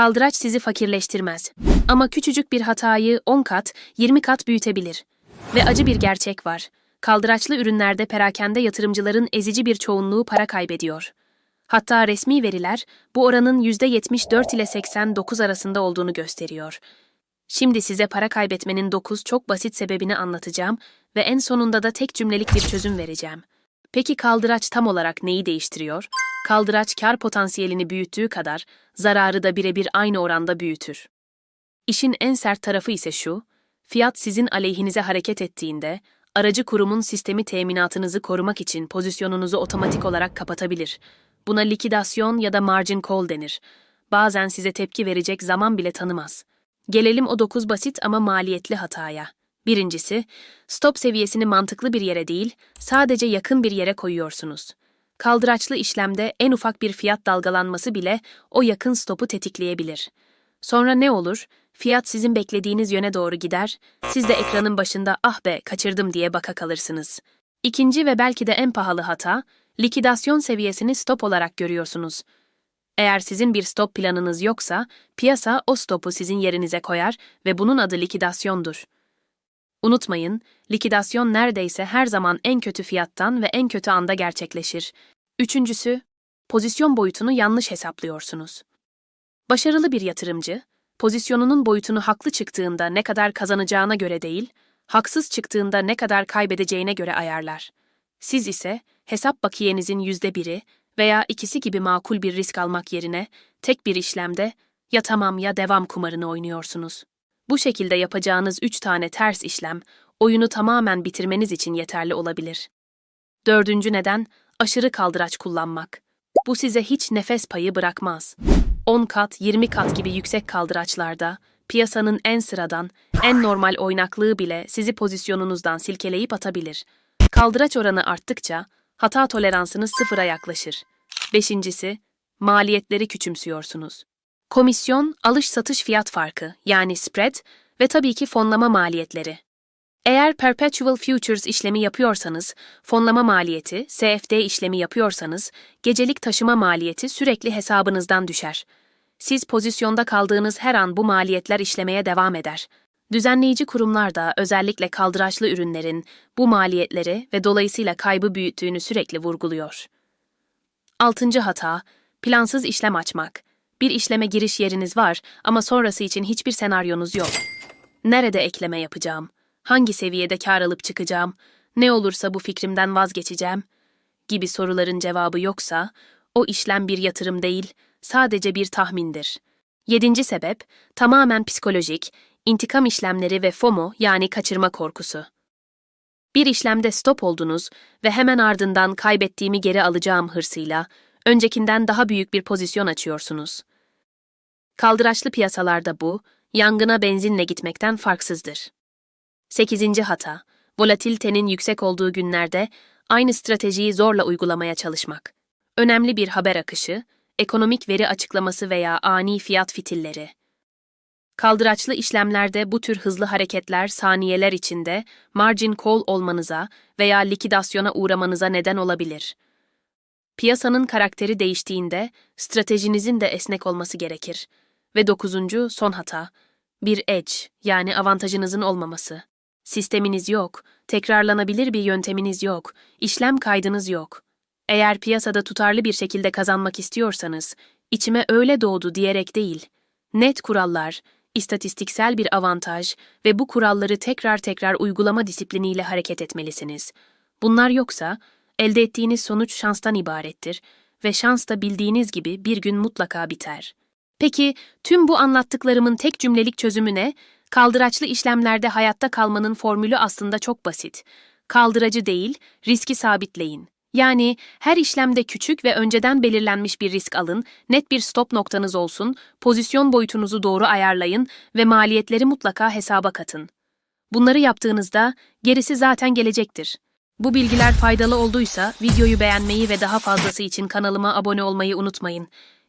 Kaldıraç sizi fakirleştirmez. Ama küçücük bir hatayı 10 kat, 20 kat büyütebilir. Ve acı bir gerçek var. Kaldıraçlı ürünlerde perakende yatırımcıların ezici bir çoğunluğu para kaybediyor. Hatta resmi veriler bu oranın %74 ile 89 arasında olduğunu gösteriyor. Şimdi size para kaybetmenin 9 çok basit sebebini anlatacağım ve en sonunda da tek cümlelik bir çözüm vereceğim. Peki kaldıraç tam olarak neyi değiştiriyor? Kaldıraç kar potansiyelini büyüttüğü kadar zararı da birebir aynı oranda büyütür. İşin en sert tarafı ise şu, fiyat sizin aleyhinize hareket ettiğinde, aracı kurumun sistemi teminatınızı korumak için pozisyonunuzu otomatik olarak kapatabilir. Buna likidasyon ya da margin call denir. Bazen size tepki verecek zaman bile tanımaz. Gelelim o dokuz basit ama maliyetli hataya. Birincisi, stop seviyesini mantıklı bir yere değil, sadece yakın bir yere koyuyorsunuz. Kaldıraçlı işlemde en ufak bir fiyat dalgalanması bile o yakın stopu tetikleyebilir. Sonra ne olur? Fiyat sizin beklediğiniz yöne doğru gider, siz de ekranın başında ah be kaçırdım diye baka kalırsınız. İkinci ve belki de en pahalı hata, likidasyon seviyesini stop olarak görüyorsunuz. Eğer sizin bir stop planınız yoksa, piyasa o stopu sizin yerinize koyar ve bunun adı likidasyondur. Unutmayın, likidasyon neredeyse her zaman en kötü fiyattan ve en kötü anda gerçekleşir. Üçüncüsü, pozisyon boyutunu yanlış hesaplıyorsunuz. Başarılı bir yatırımcı, pozisyonunun boyutunu haklı çıktığında ne kadar kazanacağına göre değil, haksız çıktığında ne kadar kaybedeceğine göre ayarlar. Siz ise hesap bakiyenizin yüzde biri veya ikisi gibi makul bir risk almak yerine tek bir işlemde ya tamam ya devam kumarını oynuyorsunuz. Bu şekilde yapacağınız üç tane ters işlem, oyunu tamamen bitirmeniz için yeterli olabilir. Dördüncü neden, aşırı kaldıraç kullanmak. Bu size hiç nefes payı bırakmaz. 10 kat, 20 kat gibi yüksek kaldıraçlarda, piyasanın en sıradan, en normal oynaklığı bile sizi pozisyonunuzdan silkeleyip atabilir. Kaldıraç oranı arttıkça, hata toleransınız sıfıra yaklaşır. Beşincisi, maliyetleri küçümsüyorsunuz. Komisyon, alış-satış fiyat farkı yani spread ve tabii ki fonlama maliyetleri. Eğer Perpetual Futures işlemi yapıyorsanız, fonlama maliyeti, CFD işlemi yapıyorsanız, gecelik taşıma maliyeti sürekli hesabınızdan düşer. Siz pozisyonda kaldığınız her an bu maliyetler işlemeye devam eder. Düzenleyici kurumlar da özellikle kaldıraçlı ürünlerin bu maliyetleri ve dolayısıyla kaybı büyüttüğünü sürekli vurguluyor. Altıncı hata, plansız işlem açmak. Bir işleme giriş yeriniz var ama sonrası için hiçbir senaryonuz yok. Nerede ekleme yapacağım? Hangi seviyede kar alıp çıkacağım? Ne olursa bu fikrimden vazgeçeceğim? Gibi soruların cevabı yoksa, o işlem bir yatırım değil, sadece bir tahmindir. Yedinci sebep, tamamen psikolojik, intikam işlemleri ve FOMO yani kaçırma korkusu. Bir işlemde stop oldunuz ve hemen ardından kaybettiğimi geri alacağım hırsıyla, öncekinden daha büyük bir pozisyon açıyorsunuz. Kaldıraçlı piyasalarda bu, yangına benzinle gitmekten farksızdır. 8. hata, volatilitenin yüksek olduğu günlerde aynı stratejiyi zorla uygulamaya çalışmak. Önemli bir haber akışı, ekonomik veri açıklaması veya ani fiyat fitilleri. Kaldıraçlı işlemlerde bu tür hızlı hareketler saniyeler içinde margin call olmanıza veya likidasyona uğramanıza neden olabilir. Piyasanın karakteri değiştiğinde stratejinizin de esnek olması gerekir. Ve dokuzuncu son hata, bir edge yani avantajınızın olmaması. Sisteminiz yok, tekrarlanabilir bir yönteminiz yok, işlem kaydınız yok. Eğer piyasada tutarlı bir şekilde kazanmak istiyorsanız, içime öyle doğdu diyerek değil, net kurallar, istatistiksel bir avantaj ve bu kuralları tekrar tekrar uygulama disipliniyle hareket etmelisiniz. Bunlar yoksa, elde ettiğiniz sonuç şanstan ibarettir ve şans da bildiğiniz gibi bir gün mutlaka biter. Peki tüm bu anlattıklarımın tek cümlelik çözümü ne? Kaldıraçlı işlemlerde hayatta kalmanın formülü aslında çok basit. Kaldıracı değil, riski sabitleyin. Yani her işlemde küçük ve önceden belirlenmiş bir risk alın, net bir stop noktanız olsun, pozisyon boyutunuzu doğru ayarlayın ve maliyetleri mutlaka hesaba katın. Bunları yaptığınızda gerisi zaten gelecektir. Bu bilgiler faydalı olduysa videoyu beğenmeyi ve daha fazlası için kanalıma abone olmayı unutmayın.